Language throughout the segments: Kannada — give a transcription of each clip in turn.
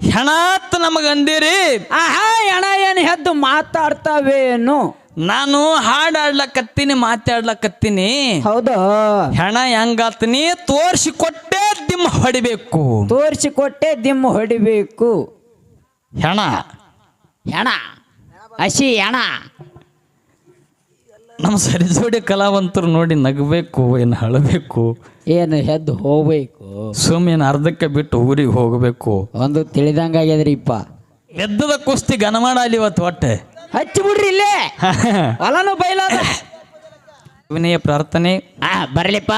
ಹೆಣಾತ್ ನಮಗಂದಿರಿ ಆಹಾ ಹೆಣ ಏನು ಹೆದ್ದು ಮಾತಾಡ್ತಾವೇನು ನಾನು ಹಾಡಾಡ್ಲಕತ್ತೀನಿ ಮಾತಾಡ್ಲಕತ್ತೀನಿ. ಹೌದ? ಹೆಣ ಹೆಂಗಾತೀನಿ ತೋರ್ಸಿ ಕೊಟ್ಟೆ ದಿಮ್ಮ ಹೊಡಿಬೇಕು. ತೋರಿಸಿಕೊಟ್ಟೆ ದಿಮ್ಮ ಹೊಡಿಬೇಕು. ಹೆಣ. ಹೆಣ. ಹಸಿ ಹೆಣ. ನಮ್ಮ ಸರಿಜೋಡಿ ಕಲಾವಂತರು ನೋಡಿ ನಗಬೇಕು ಏನು ಹಳಬೇಕು. ಏನು ಹೆದ್ದು ಹೋಗ್ಬೇಕು? ಸುಮ್ಮನೆ ಅರ್ಧಕ್ಕೆ ಬಿಟ್ಟು ಊರಿಗೆ ಹೋಗಬೇಕು. ಒಂದು ತಿಳಿದಂಗಾಗ್ಯದ್ರಿಪ್ಪ ಎದ್ದದ ಕುಸ್ತಿ ಗನಮಾಡಲಿ ಇವತ್ತು ಹೊಟ್ಟೆ. ಹಚ್ಚಿ ಬಿಡ್ರಿ ಇಲ್ಲೇ. ಹೊಲನು ಬೈಲ ವಿನಯ ಪ್ರಾರ್ಥನೆ. ಆ ಬರ್ಲಿಪ್ಪ.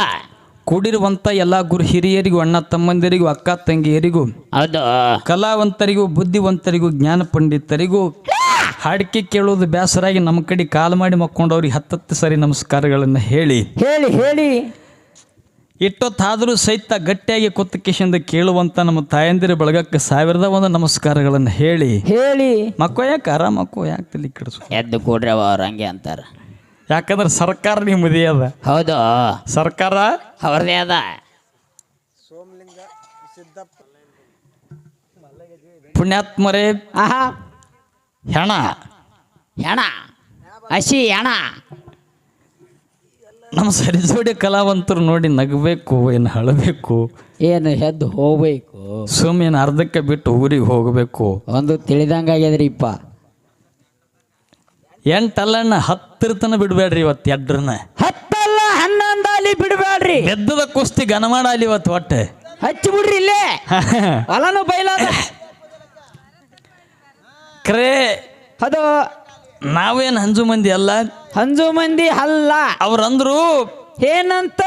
ಕೂಡಿರುವಂಥ ಎಲ್ಲ ಗುರು ಹಿರಿಯರಿಗೂ ಅಣ್ಣ ತಮ್ಮಂದಿರಿಗೂ ಅಕ್ಕ ತಂಗಿಯರಿಗೂ ಹೌದು. ಕಲಾವಂತರಿಗೂ ಬುದ್ಧಿವಂತರಿಗೂ ಜ್ಞಾನ ಪಂಡಿತರಿಗೂ ಹಾಡಿಕೆ ಕೇಳೋದು ಬೇಸರಾಗಿ ನಮ್ಮ ಕಡೆ ಕಾಲು ಮಾಡಿ ಮಕ್ಕೊಂಡವ್ರಿಗೆ ಹತ್ತತ್ತು ಸರಿ ನಮಸ್ಕಾರಗಳನ್ನು ಹೇಳಿ. ಹೇಳಿ ಹೇಳಿ. ಇಟ್ಟೊತ್ತಾದರೂ ಸಹಿತ ಗಟ್ಟಿಯಾಗಿ ಕುತ್ತ ಕೇಳುವಂತ ಕೇಳುವಂಥ ನಮ್ಮ ತಾಯಂದಿರ ಬಳಗಕ್ಕೆ ಸಾವಿರದ ಒಂದು ನಮಸ್ಕಾರಗಳನ್ನು ಹೇಳಿ. ಹೇಳಿ. ಮಕ್ಕೋ ಯಾಕೆ? ಆರಾಮಕ್ಕೋ ಯಾಕೆ ತಲೆ ಕೆಡಿಸು? ಎದ್ದು ಕೂಡ್ರಿ ಅವ್ರ ಹಂಗೆ ಅಂತಾರ. ಯಾಕಂದ್ರೆ ಸರ್ಕಾರ ನಿಮ್ಮದೇ ಅದ. ಹೌದು. ಸರ್ಕಾರ? ಅವ್ರದೇ ಅದ. ಪುಣ್ಯಾತ್ಮರೇ. ಆಹಾ. ಹೆಣ. ಹೆಣ. ಹಸಿ ಹೆಣ. ನಮ್ಮ ಸರಿಜೋಡಿ ಕಲಾವಂತರು ನೋಡಿ ನಗಬೇಕು ಏನು ಹಳಬೇಕು? ಏನು ಹೆದ್ದು ಹೋಗ್ಬೇಕು? ಸುಮ್ಮನೆ ಅರ್ಧಕ್ಕೆ ಬಿಟ್ಟು ಊರಿಗೆ ಹೋಗಬೇಕು. ಒಂದು ತಿಳಿದಂಗಾಗ್ಯದ್ರಿಪ್ಪ ಎಂಟಲ್ಲಣ್ಣ ಹತ್ತರ ತನ ಬಿಡಬೇಡ್ರಿ ಇವತ್ತು ಎಡ್ರನ್ನ. ಹತ್ತಲ್ಲ ಹನ್ನೊಂದಲ್ಲಿ ಬಿಡಬೇಡ್ರಿ. ಎದ್ದದ ಕುಸ್ತಿ ಗನಮಾಡಲಿ ಇವತ್ತು ಒಟ್ಟೆ ಹಚ್ಚಿ ಬಿಡ್ರಿ ಇಲ್ಲೇ. ಹೊಲನು ಬೈಲ ಕ್ರೇ ಅದು ನಾವೇನು ಹಂಜು ಮಂದಿ ಅಲ್ಲ? ಹಂಜು ಮಂದಿ ಅಲ್ಲ. ಅವ್ರಂದ್ರು ಏನಂತ?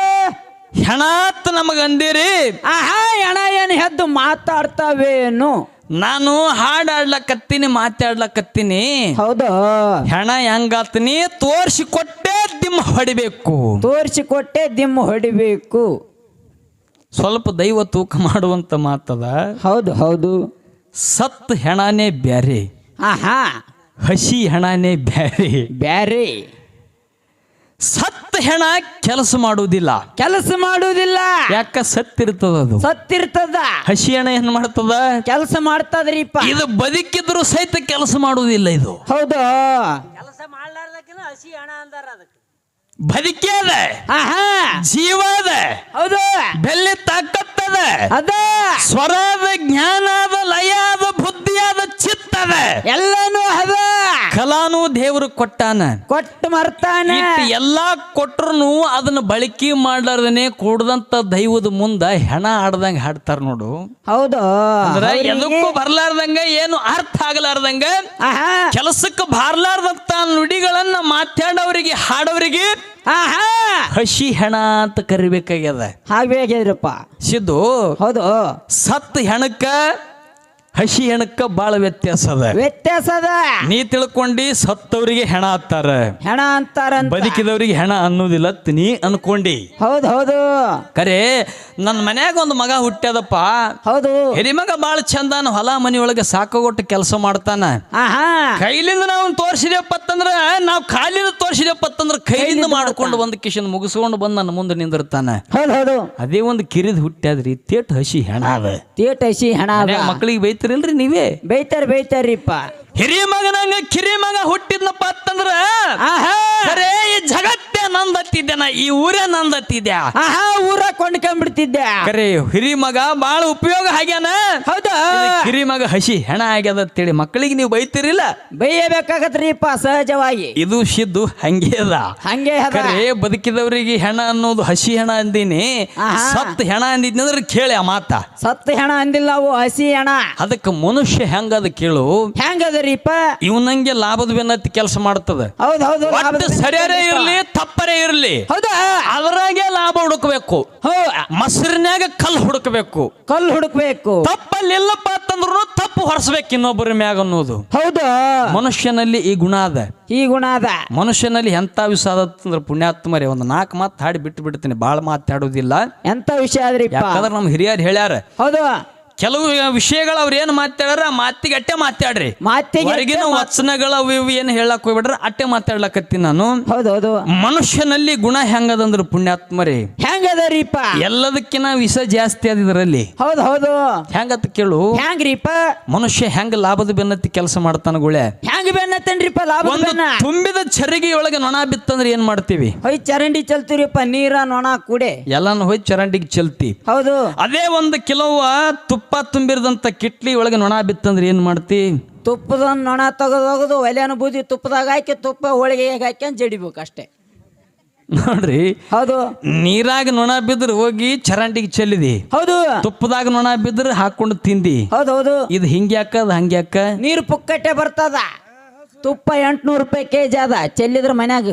ಹೆಣಾತ್ ನಮಗ ಅಂದಿರಿ. ಆಹಾ ಹೆಣ ಏನು ಹೆದ್ದು ಮಾತಾಡ್ತಾವೇನು? ನಾನು ಹಾಡಾಡ್ಲಕತ್ತೀನಿ ಮಾತಾಡ್ಲಕತ್ತೀನಿ. ಹೌದು. ಹೆಣ ಹೆಂಗಾತೀನಿ ತೋರ್ಸಿ ಕೊಟ್ಟೆ ದಿಮ್ಮ ಹೊಡಿಬೇಕು. ತೋರಿಸಿಕೊಟ್ಟೆ ದಿಮ್ಮ ಹೊಡಿಬೇಕು. ಸ್ವಲ್ಪ ದೈವ ತೂಕ ಮಾಡುವಂತ ಮಾತದ. ಹೌದು ಹೌದು. ಸತ್ ಹೆಣನೇ ಬ್ಯಾರೆ. ಆಹಾ. ಹಸಿ ಹೆಣನೇ ಬ್ಯಾರೆ. ಬ್ಯಾರೆ. ಸತ್ತ ಹೆಣ ಕೆಲಸ ಮಾಡುವುದಿಲ್ಲ. ಕೆಲಸ ಮಾಡುವುದಿಲ್ಲ. ಯಾಕ ಸತ್ತಿರ್ತದ ಅದು? ಸತ್ತಿರ್ತದ. ಹಸಿ ಹೆಣ ಏನ್ ಮಾಡ್ತದ? ಕೆಲಸ ಮಾಡ್ತದ್ರಿಪ್ಪ. ಇದು ಬದುಕಿದ್ರು ಸಹಿತ ಕೆಲಸ ಮಾಡುವುದಿಲ್ಲ ಇದು. ಹೌದು. ಬದುಕಿ ಅದ. ಆಹಾ. ಜೀವ ಅದ. ಹೌದು. ಬೆಲ್ಲಿ ತಾಕತ್ತದ ಅದ. ಸ್ವರದ ಜ್ಞಾನ ಅದ ಲಯ ಅದ ಬುದ್ಧಿ ಅದ ಚಿತ್ತ ಅದ. ಎಲ್ಲಾನು ಅದ. ಕಲಾನು ದೇವರು ಕೊಟ್ಟಾನ. ಕೊಟ್ಟು ಮರ್ತಾನೆ. ಎಲ್ಲಾ ಕೊಟ್ರು ಅದನ್ನ ಬಳಕೆ ಮಾಡ್ಲಾರ್ದನೆ ಕೂಡದಂತ ದೈವದ ಮುಂದ ಹೆಣ ಆಡ್ದಂಗ ಹಾಡ್ತಾರ ನೋಡು. ಹೌದು. ಅಂದ್ರ ಅವ್ರಿಗೆ- ಎದಕ್ಕೂ ಬರ್ಲಾರ್ದಂಗ ಏನು ಅರ್ಥ ಆಗ್ಲಾರ್ದಂಗ ಆಹಾ. ಕೆಲಸಕ್ಕೆ ಬಾರ್ಲಾರ್ದಂತ ನುಡಿಗಳನ್ನ ಮಾತಾಡೋರಿಗೆ ಹಾಡೋರಿಗೆ ಆಹಾ. ಹಸಿ ಹೆಣ ಅಂತ ಕರಿಬೇಕಾಗ್ಯದ. ಹಾಗೆ ಸಿದ್ದು ಹೌದು. ಸತ್ ಹೆಣಕ್ಕ ಹಸಿ ಹೆಣಕ್ಕ ಬಾಳ ವ್ಯತ್ಯಾಸ ಅದ. ವ್ಯತ್ಯಾಸ ಅದ. ನೀ ತಿಳ್ಕೊಂಡಿ ಸತ್ತವರಿಗೆ ಹೆಣ ಹತ್ತಾರ ಹೆಣ ಅಂತಾರ ಬದುಕಿದವರಿಗೆ ಹೆಣ ಅನ್ನೋದಿಲ್ಲ ಅಂತ ನೀ ಅನ್ಕೊಂಡಿ. ಹೌದು ಹೌದು. ಕರೆ ನನ್ನ ಮನ್ಯಾಗ ಒಂದು ಮಗ ಹುಟ್ಟ್ಯದಪ್ಪ. ಹೌದು. ಹಿರಿಮಗ ಬಾಳ ಚಂದಾನ ಹೊಲ ಮನಿಯೊಳಗೆ ಸಾಕಾಗೊಟ್ಟು ಕೆಲಸ ಮಾಡ್ತಾನ. ಕೈಲಿಂದ ನಾವು ತೋರಿಸಿದೆಪ್ಪ ಅಂತಂದ್ರ ನಾವು ಕಾಲಿಂದ ತೋರಿಸಿದೆಪ್ಪ ಅಂತಂದ್ರ ಕೈಲಿಂದ ಮಾಡ್ಕೊಂಡು ಒಂದು ಕಿಶನ್ ಮುಗಿಸ್ಕೊಂಡು ಬಂದು ನನ್ನ ಮುಂದೆ ನಿಂದಿರ್ತಾನ. ಹೌದು ಹೌದು. ಅದೇ ಒಂದು ಕಿರಿದ್ ಹುಟ್ಟ್ಯಾದ್ರಿ ತೇಟ್ ಹಸಿ ಹೆಣ ಅದ. ತೇಟ್ ಹಸಿ ಹೆಣ ಮಕ್ಳಿಗೆ ಮನ್ಯಾಗ ಮಕ್ಳಿಗೆ ಬೈತಿರಲ್ರಿ ನೀವೇ ಬೈತಾರ ಬೈತಾರ್ರಿಪ್ಪ ಹಿರಿಯ ಮಗನಂಗ ಕಿರಿ ಮಗ ಹುಟ್ಟಿದ್ನಪ್ಪ ಅಂತಂದ್ರ ಖರೇ ಈ ಜಗತ್ತೇ ನಂದತ್ತಿದ್ದೆ ನಾ ಈ ಊರೇ ನಂದತ್ತಿದ್ದೆ ಆಹಾ ಊರ ಕೊಂಡ್ಕೊಂಡ್ಬಿಡ್ತಿದ್ದೆ ಅರೆ ಹಿರಿ ಮಗ ಬಾಳ ಉಪಯೋಗ ಆಗ್ಯಾನ. ಹೌದಾ? ಹಿರಿ ಕಿರಿ ಮಗ ಹಸಿ ಹೆಣ ಆಗ್ಯದ ತಿಳಿ ಮಕ್ಕಳಿಗೆ ನೀವು ಬೈತಿರಿಲ್ಲ? ಬೈಯಬೇಕಾಗತ್ರಿಪ್ಪ ಸಹಜವಾಗಿ. ಇದು ಸಿದ್ದು ಹಂಗೆ ಅದ. ಹಂಗೆ ಅದ. ಖರೆ ಬದುಕಿದವರಿಗೆ ಹೆಣ ಅನ್ನೋದು ಹಸಿ ಹೆಣ ಅಂದಿನಿ. ಸತ್ತ ಸತ್ ಹೆಣ ಅಂದಿದ್ನಂದ್ರೆ ಕೇಳಿ ಆ ಮಾತ. ಸತ್ತು ಹೆಣ ಅಂದಿಲ್ಲ ಅವು ಹಸಿ ಹೆಣ. ಅದಕ್ಕೆ ಮನುಷ್ಯ ಹೆಂಗದ ಕೇಳು. ಹೆಂಗದ್ರಿಪ್ಪ ಇವನಂಗೆ ಲಾಭದ ಬೆನ್ನತ್ತಿ ಕೆಲಸ ಮಾಡ್ತದ. ಹೌದು ಹೌದು ಒಟ್ಟು ಸರಿಯರೇ ಇರ್ಲಿ ತಪ್ಪರೇ ಇರ್ಲಿ. ಹೌದಾ? ಅದರಾಗೆ ಲಾಭ ಹುಡುಕಬೇಕು. ಹೋ ಕಲ್ ಕಲ್ಲು ಹುಡುಕಬೇಕು. ಕಲ್ಲು ಹುಡುಕ್ಬೇಕು. ತಪ್ಪಲ್ಲಿಲ್ಲಪ್ಪ ಅಂತಂದ್ರು ತಪ್ಪು ಹೊರಸ್ಬೇಕು ಇನ್ನೊಬ್ಬರ ಮ್ಯಾಗ ಅನ್ನೋದು. ಹೌದಾ. ಮನುಷ್ಯನಲ್ಲಿ ಈ ಗುಣ ಅದ. ಈ ಗುಣ ಅದ. ಮನುಷ್ಯನಲ್ಲಿ ಎಂತ ವಿಷಯ ಅಂದ್ರೆ ಪುಣ್ಯಾತ್ಮರಿ ಒಂದು ನಾಲ್ಕು ಮಾತು ಹಾಡಿ ಬಿಟ್ಟು ಬಿಡ್ತೀನಿ ಬಾಳ ಮಾತಾಡೋದಿಲ್ಲ. ಎಂತ ವಿಷಯ ಆದ್ರಿ ಯಾಕಂದ್ರೆ ನಮ್ಮ ಹಿರಿಯರು ಹೇಳ್ಯಾರ ಹೌದು. ಕೆಲವು ವಿಷಯಗಳು ಅವ್ರು ಏನು ಮಾತಾಡ್ರ ಆ ಮಾತಿಗೆ ಅಟ್ಟೆ ಮಾತಾಡ್ರಿ. ಮಾತಿಗೆ ಹೊರಗಿನ ವಚನಗಳ ಏನು ಹೇಳಕ್ ಹೋಗ್ಬಿಡ್ರ ಅಟ್ಟೆ ಮಾತಾಡ್ಲಕತ್ತೀನಿ ನಾನು. ಹೌದೌದು ಮನುಷ್ಯನಲ್ಲಿ ಗುಣ ಹೆಂಗದಂದ್ರ ಪುಣ್ಯಾತ್ಮರಿ ಹೆಂಗದರಿಪ್ಪ? ಎಲ್ಲದಕ್ಕಿನ ವಿಷ ಜಾಸ್ತಿ ಅದ ಇದರಲ್ಲಿ. ಹೌದು ಹೌದು. ಹೆಂಗತ್ ಕೇಳು. ಹೆಂಗ್ರಿಪ್ಪ? ಮನುಷ್ಯ ಹೆಂಗ ಲಾಭದ ಬೆನ್ನತ್ತಿ ಕೆಲಸ ಮಾಡ್ತಾನ ಗುಳೆ ಹೆಂಗ್ ಬೆನ್ನತ್ತನ್ರಿಪ್ಪ ಲಾಭ ಒಂದು ಚರಗಿ ತುಂಬಿದ ಚರಿಗೆಯೊಳಗೆ ನೊಣ ಬಿತ್ತಂದ್ರೆ ಏನ್ ಮಾಡ್ತೀವಿ? ಹೊಯ್ ಚರಂಡಿ ಚಲ್ತೀರಿಪ್ಪ ನೀರ ನೊಣ ಕುಡೆ. ಎಲ್ಲಾನು ಹೋಯ್ ಚರಂಡಿಗೆ ಚಲ್ತಿ. ಹೌದು. ಅದೇ ಒಂದು ಕಿಲೋವ ತುಪ್ಪ ತುಂಬಿರದಂತ ಕಿಟ್ಲಿ ಒಳಗೆ ನೊಣ ಬಿತ್ತಂದ್ರೆ ಏನ್ ಮಾಡ್ತಿ? ತುಪ್ಪದ ನೊಣ ತೆಗೆದೋಗದು ಒಲೆನ ಬೂದಿ ತುಪ್ಪದಾಗ ಹಾಕಿ ತುಪ್ಪ ಹೋಳಿಗೆ ಹಾಕಿ ಜಡಿಬೇಕು ಅಷ್ಟೇ ನೋಡ್ರಿ ಹೌದು. ನೀರಾಗ ನೊಣ ಬಿದ್ರೆ ಹೋಗಿ ಚರಂಡಿಗೆ ಚೆಲ್ಲಿದಿ. ಹೌದು. ತುಪ್ಪದಾಗ ನೊಣ ಬಿದ್ರೆ ಹಾಕೊಂಡು ತಿಂದಿ. ಹೌದು ಹೌದು. ಇದು ಹಿಂಗ್ಯಾಕ ಅದು ಹಂಗ್ಯಾಕ ನೀರು ಪುಕ್ಕಟ್ಟೆ ಬರ್ತದ. ತುಪ್ಪ ಎಂಟ್ನೂರು ರೂಪಾಯಿ ಕೆ ಜಿ ಅದ. ಚೆಲ್ಲಿದ್ರ ಮನ್ಯಾಗ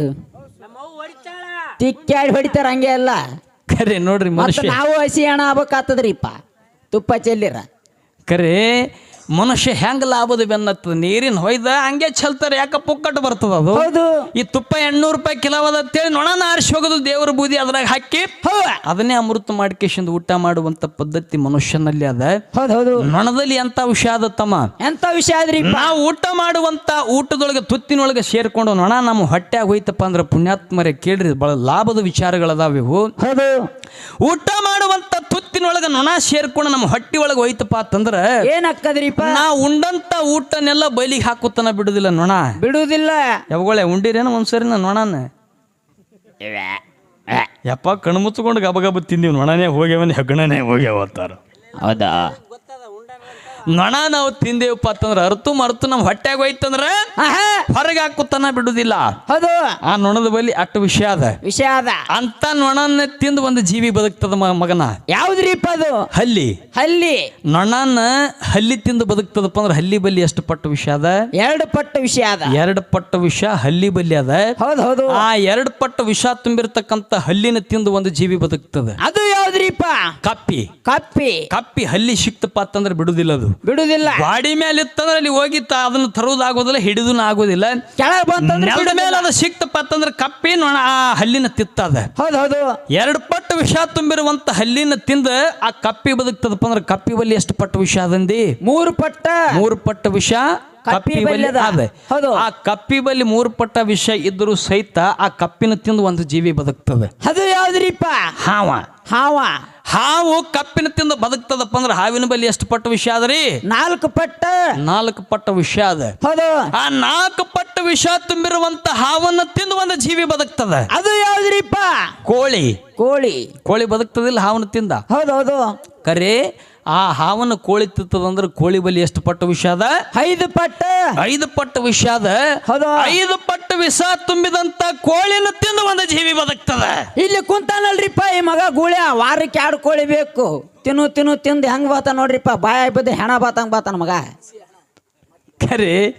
ತಿಕ್ಕಾಡಿ ಹೊಡಿತಾರ ಹಂಗೆ ಅಲ್ಲ ಕರೆ ನೋಡ್ರಿ ಮನುಷ್ಯ. ನಾವು ಹಸಿ ಹಣ ಆಗ್ಬೇಕಾತದ್ರಿಪ್ಪ. ತುಪ್ಪ ಚೆಲ್ಲಿರ? ಕರೆ ಮನುಷ್ಯ ಹೆಂಗ್ ಲಾಭದ ಬೆನ್ನತ್ತದ? ನೀರಿನ ಹೊಯ್ದ ಹಂಗೆ ಚೆಲ್ತಾರೆ ಯಾಕ ಪುಕ್ಕಟ್ಟು ಬರ್ತದ ಅದು? ಹೌದು. ಈ ತುಪ್ಪ ಎಣ್ಣೂರು ರೂಪಾಯಿ ಕಿಲೋ ಅದ ಅಂತೇಳಿ ನೊಣನ ಆರಿಸಿ ಹೋಗೋದು ದೇವ್ರ ಬೂದಿ ಅದ್ರಾಗ ಹಾಕಿ ಅದನ್ನೇ ಅಮೃತ ಮಾಡ್ಕೇಶಿಂದ ಊಟ ಮಾಡುವಂತ ಪದ್ಧತಿ ಮನುಷ್ಯನಲ್ಲಿ ಅದ. ಹೌದು ಹೌದು. ನೊಣದಲ್ಲಿ ಎಂತ ವಿಷಯ ಅದ ತಮ್ಮ? ಎಂತ ವಿಷಯ ಆದ್ರಿ? ನಾವು ಊಟ ಮಾಡುವಂತ ಊಟದೊಳಗೆ ತುತ್ತಿನೊಳಗೆ ಸೇರ್ಕೊಂಡು ನೊಣ ನಮ್ಮ ಹೊಟ್ಟೆಗೆ ಹೋಯ್ತಪ್ಪ ಅಂದ್ರೆ ಪುಣ್ಯಾತ್ಮರೇ ಕೇಳ್ರಿ ಬಹಳ ಲಾಭದ ವಿಚಾರಗಳದಾವ ಇವು. ಹೌದು. ಊಟ ಮಾಡುವಂತ ತುತ್ತಿನೊಳಗೆ ನೊಣ ಸೇರ್ಕೊಂಡು ನಮ್ಮ ಹೊಟ್ಟಿ ಒಳಗೆ ಹೋಯ್ತಪ್ಪ ಅಂತಂದ್ರೆ ಏನಕ್ಕದ್ರಿಪ್ಪ? ನಾ ಉಂಡಂತ ಊಟನೆಲ್ಲ ಬೈಲಿಗೆ ಹಾಕುತ್ತಾನ ಬಿಡುದಿಲ್ಲ ನೊಣ. ಬಿಡುವುದಿಲ್ಲ ಯಾವಗಳೇ ಉಂಡಿರೇನು ಒಂದ್ಸರಿ ನಾ ನೊಣನ? ಯಪ್ಪ ಕಣ್ಮುಚ್ಕೊಂಡು ಗಬಗಬ ಗಬ ಗಬ ತಿಂದೀವಿ ನೊಣನೇ ಹೋಗ್ಯಾವನ್ ಹೆಗ್ಗಣನೇ ಹೋಗ್ಯಾವ ಅಂತಾರ. ಹೌದಾ? ನೊಣ ನಾವು ತಿಂದೇವಪ್ಪ ಅಂತಂದ್ರೆ ಅರ್ತು ಮರ್ತು ನಮ್ಮ ಹೊಟ್ಯಾಗ ಹೋಯ್ತಂದ್ರೆ ಹೊರಗೆ ಹಾಕುತ್ತಾನ ಬಿಡುದಿಲ್ಲ. ಹೌದು. ಆ ನೊಣದ ಬಲಿ ಅಟ್ಟು ವಿಷಯ ಅದ. ವಿಷಯ ಅದ. ಅಂತ ನೊಣನ್ನ ತಿಂದು ಒಂದು ಜೀವಿ ಬದುಕ್ತದ ಮಗನ. ಯಾವ್ದ್ರಿಪ್ಪ ಅದು? ಹಲ್ಲಿ. ಹಲ್ಲಿ. ನೊಣನ ಹಲ್ಲಿ ತಿಂದು ಬದುಕ್ತದಪ್ಪ ಅಂದ್ರೆ ಹಲ್ಲಿ ಬಲ್ಲಿ ಎಷ್ಟು ಪಟ್ಟು ವಿಷಯ ಅದ? ಎರಡು ಪಟ್ಟು ವಿಷಯ ಅದ. ಎರಡು ಪಟ್ಟು ವಿಷಯ ಹಲ್ಲಿ ಬಲ್ಲಿ ಅದ. ಹೌದು ಹೌದು. ಆ ಎರಡು ಪಟ್ಟು ವಿಷ ತುಂಬಿರ್ತಕ್ಕಂತ ಹಲ್ಲಿನ ತಿಂದು ಒಂದು ಜೀವಿ ಬದುಕ್ತದ. ಅದು ಯಾವ್ದ್ರಿಪ್ಪ ಕಪ್ಪಿ. ಕಪ್ಪಿ. ಕಪ್ಪಿ ಹಲ್ಲಿ ಸಿಕ್ತಪ್ಪ ಅಂತಂದ್ರೆ ಬಿಡುದಿಲ್ಲ ಅದು. ಬಿಡುದಿಲ್ಲ ಬಾಡಿ ಮೇಲೆ ಇತ್ತಂದ್ರೆ ಅಲ್ಲಿ ಹೋಗಿ ತ- ಅದನ್ನ ತರುವುದಾಗೋದಿಲ್ಲ ಹಿಡಿದು ಆಗೋದಿಲ್ಲ ಕೆಳಗೆ ಬಂತಂದ್ರೆ ನೆಲದ ಮೇಲೆ ಅದು ಸಿಕ್ತಪ್ಪ ಅಂತಂದ್ರೆ ಕಪ್ಪಿ ನೋಣ ಆ ಹಲ್ಲಿನ ತಿತ್ತ ಹೌದು ಹೌದು. ಎರಡು ಪಟ್ಟು ವಿಷ ತುಂಬಿರುವಂತ ಹಲ್ಲಿನ ತಿಂದ ಆ ಕಪ್ಪಿ ಬದುಕ್ತದಪ್ಪ ಅಂದ್ರೆ ಕಪ್ಪಿ ಬಲ್ಲಿ ಎಷ್ಟು ಪಟ್ಟು ವಿಷ ಅದಂದಿ? ಮೂರು ಪಟ್ಟ. ಮೂರು ಪಟ್ಟು ವಿಷ ಕಪ್ಪಿ ಕಪ್ಪಿ ಬಲ್ಲಿ ಬಲ್ಲಿ ಅದ. ಅದ. ಹೌದು. ಆ ಕಪ್ಪಿ ಬಲ್ಲಿ ಮೂರು ಪಟ್ಟ ವಿಷ ಇದ್ರೂ ಸಹಿತ ಆ ಕಪ್ಪಿನ ತಿಂದು ಒಂದು ಜೀವಿ ಬದುಕ್ತದೆ. ಅದು ಯಾವ್ದ್ರಿಪ್ಪ ಹಾವ. ಹಾವ. ಹಾವು ಕಪ್ಪಿನ ತಿಂದು ಬದುಕ್ತದಪ್ಪ ಅಂದ್ರೆ ಹಾವಿನ ಬಲಿ ಎಷ್ಟು ಪಟ್ಟು ವಿಷ ಅದರಿ ನಾಲ್ಕು ಪಟ್ಟ. ನಾಲ್ಕು ಪಟ್ಟ ವಿಷ ಅದ. ಹೌದು. ಆ ನಾಲ್ಕು ಪಟ್ಟು ವಿಷ ತುಂಬಿರುವಂತ ಹಾವನ್ನ ತಿಂದು ಒಂದು ಜೀವಿ ಬದುಕ್ತದ. ಅದು ಯಾವ್ದ್ರಿಪ್ಪ? ಕೋಳಿ. ಕೋಳಿ. ಕೋಳಿ ಬದುಕ್ತದಿಲ್ಲ ಹಾವನ್ನ ತಿಂದ. ಹೌದು ಹೌದು. ಕರೆ ಆ ಹಾವನ್ನು ಕೋಳಿ ತಿತ್ತದಂದ್ರೆ ಕೋಳಿ ಬಲಿ ಎಷ್ಟು ಪಟ್ಟು ವಿಷ ಅದ? ಐದು ಪಟ್ಟ. ಐದು ಪಟ್ಟು ವಿಷ ಅದ. ಐದು ಪಟ್ಟು ವಿಷ ತುಂಬಿದಂತ ಕೋಳಿನ ತಿಂದು ಒಂದು ಜೀವಿ ಬದುಕ್ತದ. ಇಲ್ಲಿ ಕುಂತಾನಲ್ರಿಪ್ಪ ಈ ಮಗ ಗೂಳ್ಯ ವಾರಕ್ಕೆ ಎರಡು ಕೋಳಿ ಬೇಕು. ತಿನ್ನು ತಿನ್ನು ತಿಂದು ಹೆಂಗ್ ಬಾತ ನೋಡ್ರಿಪ್ಪ ಬಾಯ ಬದ್ದು ಹೆಣ ಬಾತಂಗ್ ಬಾತ ಮಗ. ಖರೆ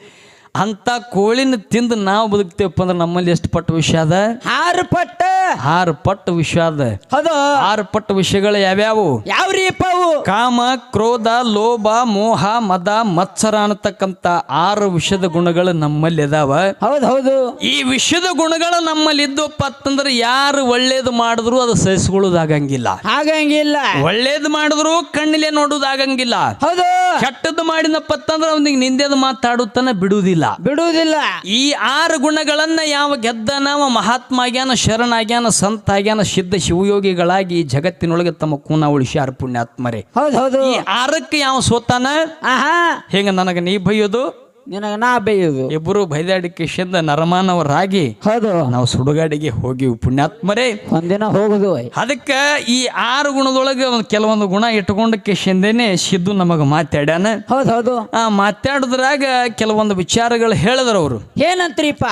ಅಂತ ಕೋಳಿನ ತಿಂದು ನಾವು ಬದುಕ್ತೇವಪ್ಪ ಅಂದ್ರೆ ನಮ್ಮಲ್ಲಿ ಎಷ್ಟು ಪಟ್ಟು ವಿಷ ಅದ? ಆರು ಪಟ್ಟ. ಆರು ಪಟ್ಟು ವಿಷಯ ಅದ. ಹೌದು. ಆರು ಪಟ್ಟು ವಿಷಯಗಳು ಯಾವ್ಯಾವು? ಯಾವ್ರಿಪ್ಪ ಅವು ಕಾಮ ಕ್ರೋಧ ಲೋಭ ಮೋಹ ಮದ ಮತ್ಸರ ಅನ್ನತಕ್ಕಂತ ಆರು ವಿಷದ ಗುಣಗಳು ನಮ್ಮಲ್ಲಿ ಅದಾವ. ಹೌದು ಹೌದು. ಈ ವಿಷದ ಗುಣಗಳು ನಮ್ಮಲ್ಲಿ ಇದ್ದು ಅಂತಂದ್ರೆ ಯಾರು ಒಳ್ಳೇದು ಮಾಡಿದ್ರು ಅದು ಸಹಿಸ್ಕೊಳ್ಳೋದಾಗಂಗಿಲ್ಲ. ಆಗಂಗಿಲ್ಲ ಒಳ್ಳೇದು ಮಾಡಿದ್ರು ಕಣ್ಣಿಲೆ ನೋಡೋದಾಗಂಗಿಲ್ಲ. ಹೌದು. ಕೆಟ್ಟದ್ದು ಮಾಡಿದಪ್ಪ ಅಂತಂದ್ರೆ ಅವನಿಗೆ ನಿಂದೆದ ಮಾತಾಡುತ್ತಾನ ಬಿಡುವುದಿಲ್ಲ. ಬಿಡುವುದಿಲ್ಲ. ಈ ಆರು ಗುಣಗಳನ್ನ ಯಾವ ಗೆದ್ದನವ ಮಹಾತ್ಮ ಆಗ್ಯಾನ ಶರಣಾಗ್ಯಾನ ಸಂತ ಆಗ್ಯಾನ ಸಿದ್ಧ ಶಿವಯೋಗಿಗಳಾಗಿ ಜಗತ್ತಿನೊಳಗೆ ತಮ್ಮ ಕೂನ ಉಳಿಸ್ಯಾರ ಪುಣ್ಯಾತ್ಮರೇ ಹೌದು ಹೌದು. ಈ ಆರಕ್ಕೆ ಯಾವ ಸೋತಾನ? ಆಹಾ. ಹೆಂಗ ನನಗೆ ನೀ ಬೈಯೋದು? ನಿನಗ ನಾ ಬೇಯುದು. ಇಬ್ಬರು ಬೈದಾಡಿಕೆಶಿಂದ ನರಮಾನವರಾಗಿ ಹೌದು. ನಾವು ಸುಡುಗಾಡಿಗೆ ಹೋಗಿವು ಪುಣ್ಯಾತ್ಮರೇ ಒಂದಿನ ಹೋಗುದು ಅದಕ್ಕೆ ಈ ಆರು ಗುಣದೊಳಗೆ ಒಂದು ಕೆಲವೊಂದು ಗುಣ ಇಟ್ಟುಕೊಂಡ ಕೆಶಿಂದೇನೆ ಸಿದ್ದು ನಮಗೆ ಮಾತಾಡ್ಯಾನ. ಹೌದು ಹೌದು. ಆ ಮಾತಾಡಿದ್ರಾಗ ಕೆಲವೊಂದು ವಿಚಾರಗಳು ಹೇಳಿದ್ರು ಅವರು. ಏನಂತ್ರಿಪ್ಪ?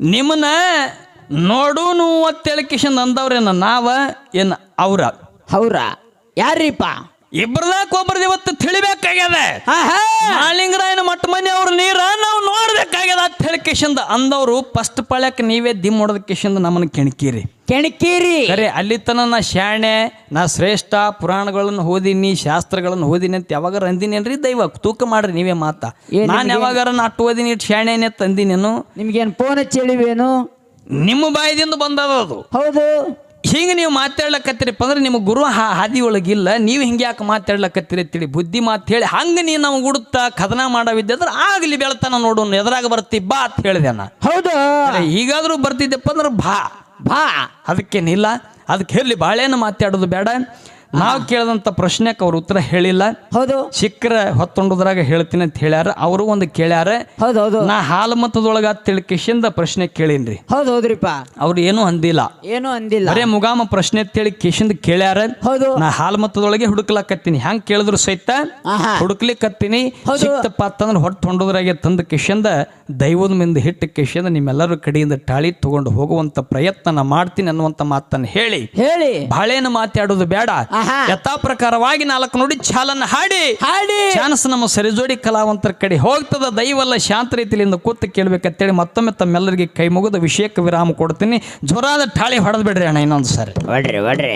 ನಿಮ್ಮನ್ನ ನೋಡೂನು ಅಂತೇಳಿ ಕಿಶನ್ ಅಂದವ್ರೇನ ನಾವ? ಏನ್ ಅವ್ರ? ಹೌರ ಯಾರೀಪ ಇಬ್ಬರದಾಗ ಒಬ್ರದ್ದು ಇವತ್ತು ತಿಳಿಬೇಕಾಗ್ಯದ? ಆಹಾ ಮಾಲಿಂಗರಾಯನ ಮಟ್ಟ ಮನೆ ಅವ್ರ ನೀರ ನಾವು ನೋಡ್ಬೇಕಾಗ್ಯದ ಅಂತ ಹೇಳಿ ಕಿಶಂದ ಅಂದವರು ಫಸ್ಟ್ ಪಾಳ್ಯಕ್ಕೆ ನೀವೇ ದಿಮ್ ಹೊಡೆದ ಕಿಶಂದ ನಮ್ಮನ್ನ ಕೆಣಕೀರಿ. ಕೆಣಕೀರಿ. ಅರೆ ಅಲ್ಲಿ ತನ ನಾ ಶಾಣೆ ನಾ ಶ್ರೇಷ್ಠ ಪುರಾಣಗಳನ್ನು ಓದಿನಿ ಶಾಸ್ತ್ರಗಳನ್ನು ಓದಿನಿ ಅಂತ ಯಾವಾಗಾರ ಅಂದಿನೇನ್ರಿ ದೈವ ತೂಕ ಮಾಡ್ರಿ ನೀವೇ ಮಾತಾ. ನಾನು ಯಾವಾಗಾರ ನಾಟ್ ಓದಿನಿ ಇಟ್ ಶಾಣೆನೆ ತಂದಿನೇನು? ನಿಮ್ಗೇನು ಫೋನ್ ಹಚ್ಚಿಳಿವೇನು ನಿಮ್ಮ ಬಾಯದಿಂದ ಬಂದದ ಅದು. ಹೌದು. ಹಿಂಗೆ ನೀವು ಮಾತಾಡ್ಲಕತ್ತೀರಪ್ಪ ಅಂದ್ರೆ ನಿಮ್ಮ ಗುರು ಹಾ ಹಾದಿ ಒಳಗಿಲ್ಲ ನೀವು ಹಿಂಗೆ ಯಾಕೆ ಮಾತಾಡ್ಲಕತ್ತಿರಿ ಅಂತೇಳಿ ಬುದ್ಧಿ ಮಾತು ಹೇಳಿ ಹಂಗೆ ನೀ ನಾವು ಗುಡುತ್ತ ಕದನ ಮಾಡವಿದ್ದೆ ಅಂದ್ರೆ ಆಗಲಿ ಬೆಳತನ ನೋಡೋಣ ಎದುರಾಗ ಬರ್ತಿ ಬಾ ಅಂತ ಹೇಳಿದೆ ನಾ. ಹೌದು. ಈಗಾದರೂ ಬರ್ತಿದ್ದೆಪ್ಪ ಅಂದ್ರೆ ಬಾ ಬಾ. ಅದಕ್ಕೇನಿಲ್ಲ ಅದಕ್ಕೆ ಹೇಳಿ ಬಾಳೆನ ಮಾತಾಡೋದು ಬೇಡ. ನಾವು ಕೇಳಿದಂತ ಪ್ರಶ್ನೆಕ್ ಅವ್ರ ಉತ್ತರ ಹೇಳಿಲ್ಲ. ಹೌದು. ಸಿಕ್ಕರ ಹೊತ್ತೊಂಡದ್ರಾಗ ಹೇಳ್ತೀನಿ ಅಂತ ಹೇಳ್ಯಾರ. ಅವರು ಒಂದು ಕೇಳ್ಯಾರ. ಹೌದು ಹೌದು. ನಾ ಹಾಲು ಮತದೊಳಗ ತಿಳ್ಕಿಶಿಂದ ಪ್ರಶ್ನೆ ಕೇಳೀನ್ರಿ. ಹೌದು ಹೌದ್ರಿಪ್ಪ. ಅವ್ರು ಏನು ಅಂದಿಲ್ಲ. ಏನು ಅಂದಿಲ್ಲ. ಬರೇ ಮುಗಾಮ ಪ್ರಶ್ನೆ ತಿಳಿ ಕಿಶಿಂದ ಕೇಳ್ಯಾರ. ಹೌದು. ನಾ ಹಾಲು ಮತದೊಳಗೆ ಹುಡುಕ್ಲಾಕತ್ತೀನಿ. ಹೆಂಗ್ ಕೇಳಿದ್ರು ಸಹಿತ ಹುಡುಕ್ಲಿಕ್ಕತ್ತೀನಿ. ಸಿಕ್ತಪ್ಪ ಅಂತಂದ್ರೆ ಹೊಟ್ಟು ಹೊಂಡೋದ್ರಾಗೆ ತಂದ ಕಿಶಿಂದ ದೈವದ ಮಿಂದ ಹಿಟ್ಟ ಕಿಶಿಂದ ನಿಮ್ಮೆಲ್ಲರ ಕಡೆಯಿಂದ ಟಾಳಿ ತಗೊಂಡು ಹೋಗುವಂತ ಪ್ರಯತ್ನ ಮಾಡ್ತೀನಿ ಅನ್ನುವಂತ ಮಾತನ್ನ ಹೇಳಿ. ಹೇಳಿ. ಬಾಳೇನ ಮಾತಾಡೋದು ಬೇಡ. ಯಥಾ ಪ್ರಕಾರವಾಗಿ ನಾಲ್ಕು ನುಡಿ ಚಾಲನ್ನ ಹಾಡಿ. ಹಾಡಿ. ಚಾನ್ಸ್ ನಮ್ಮ ಸರಿಜೋಡಿ ಕಲಾವಂತರ ಕಡೆ ಹೋಗ್ತದ. ದೈವಲ್ಲ ಶಾಂತ ರೀತಿಯಿಂದ ಕೂತು ಕೇಳ್ಬೇಕಂತೇಳಿ ಮತ್ತೊಮ್ಮೆ ತಮ್ಮೆಲ್ಲರಿಗೆ ಕೈ ಮುಗಿದ ವಿಷಯಕ್ಕೆ ವಿರಾಮ ಕೊಡ್ತೀನಿ. ಜೋರಾದ ಠಾಳಿ ಹೊಡೆದ್ಬಿಡ್ರಿ ಅಣ್ಣ ಇನ್ನೊಂದು ಸರಿ ಒಡ್ರಿ ಒಡ್ರಿ